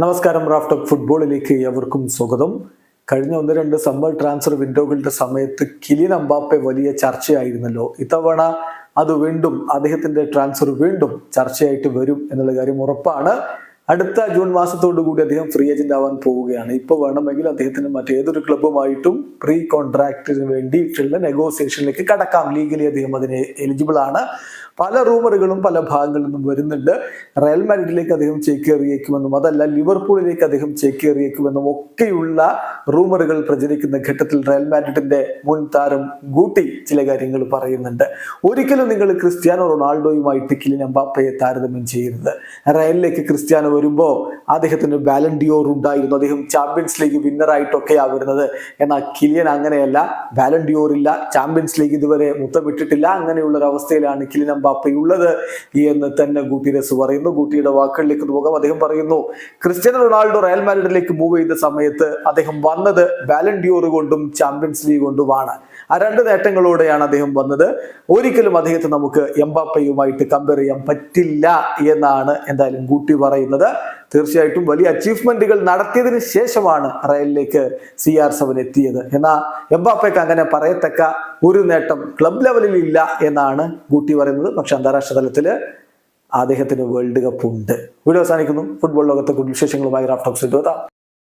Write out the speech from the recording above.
നമസ്കാരം റാഫ് ഫുട്ബോളിലേക്ക് എവർക്കും സ്വാഗതം. കഴിഞ്ഞ ഒന്ന് രണ്ട് സമ്മർ ട്രാൻസ്ഫർ വിൻഡോകളുടെ സമയത്ത് കിലിൻ അമ്പാപ്പെ വലിയ ചർച്ചയായിരുന്നല്ലോ. ഇത്തവണ അത് വീണ്ടും അദ്ദേഹത്തിന്റെ ട്രാൻസ്ഫർ വീണ്ടും ചർച്ചയായിട്ട് വരും എന്നുള്ള കാര്യം ഉറപ്പാണ്. അടുത്ത ജൂൺ മാസത്തോടു കൂടി അദ്ദേഹം ഫ്രീ ഏജന്റ് ആവാൻ പോവുകയാണ്. ഇപ്പൊ വേണമെങ്കിൽ അദ്ദേഹത്തിന് മറ്റേതൊരു ക്ലബ്ബുമായിട്ടും പ്രീ കോൺട്രാക്റ്റിന് വേണ്ടിയിട്ടുള്ള നെഗോസിയേഷനിലേക്ക് കടക്കാം. ലീഗലി അദ്ദേഹം അതിന് എലിജിബിൾ ആണ്. പല റൂമറുകളും പല ഭാഗങ്ങളിൽ നിന്നും വരുന്നുണ്ട്. റയൽ മാഡ്രിഡിലേക്ക് അദ്ദേഹം ചേക്കേറിയേക്കുമെന്നും അതല്ല ലിവർപൂളിലേക്ക് അദ്ദേഹം ചേക്കേറിയേക്കുമെന്നും ഒക്കെയുള്ള റൂമറുകൾ പ്രചരിക്കുന്ന ഘട്ടത്തിൽ റയൽ മാഡ്രിഡിന്റെ മുൻ താരം ഗൂട്ടി ചില കാര്യങ്ങൾ പറയുന്നുണ്ട്. ഒരിക്കലും നിങ്ങൾ ക്രിസ്ത്യാനോ റൊണാൾഡോയുമായിട്ട് കിലിൻ താരതമ്യം ചെയ്യരുത്. റയലിലേക്ക് ക്രിസ്ത്യാനോ വരുമ്പോൾ അദ്ദേഹത്തിന് ബാലൻഡിയോർ ഉണ്ടായിരുന്നു. അദ്ദേഹം ചാമ്പ്യൻസ് ലീഗ് വിന്നറായിട്ടൊക്കെയാ വരുന്നത്. എന്നാൽ കിലിയൻ അങ്ങനെയല്ല. ബാലൻഡിയോർ ഇല്ല. ചാമ്പ്യൻസ് ലീഗ് ഇതുവരെ മുത്തമിട്ടിട്ടില്ല. അങ്ങനെയുള്ള ഒരു അവസ്ഥയിലാണ് കിലിൻ എംബാപ്പ ഉള്ളത് എന്ന് തന്നെ ഗൂട്ടിരസ് പറയുന്നു. ഗൂട്ടിയുടെ വാക്കുകളിലേക്ക് പോകാം. അദ്ദേഹം പറയുന്നു ക്രിസ്ത്യാനോ റൊണാൾഡോ റയൽ മാഡ്രിഡിലേക്ക് മൂവ് ചെയ്ത സമയത്ത് അദ്ദേഹം വന്നത് ബാലൻഡിയോർ കൊണ്ടും ചാമ്പ്യൻസ് ലീഗ് കൊണ്ടുമാണ്. ആ രണ്ട് നേട്ടങ്ങളോടെയാണ് അദ്ദേഹം വന്നത്. ഒരിക്കലും അദ്ദേഹത്തെ നമുക്ക് എംബാപ്പയുമായിട്ട് കമ്പയർ ചെയ്യാൻ പറ്റില്ല എന്നാണ് എന്തായാലും ഗൂട്ടി പറയുന്നത്. തീർച്ചയായിട്ടും വലിയ അച്ചീവ്മെന്റുകൾ നടത്തിയതിനു ശേഷമാണ് റയലിലേക്ക് സി ആർ സെവൻ എത്തിയത്. എന്നാൽ എംബാപ്പയ്ക്ക് അങ്ങനെ പറയത്തക്ക ഒരു നേട്ടം ക്ലബ് ലെവലിൽ ഇല്ല എന്നാണ് ഗൂട്ടി പറയുന്നത്. പക്ഷെ അന്താരാഷ്ട്ര തലത്തിൽ അദ്ദേഹത്തിന് വേൾഡ് കപ്പ് ഉണ്ട്. വീഡിയോ അവസാനിക്കുന്നു. ഫുട്ബോൾ ലോകത്തെ കൂടുതൽ വിശേഷങ്ങളുമായി റാഫ്റ്റോക്സ് എത്താം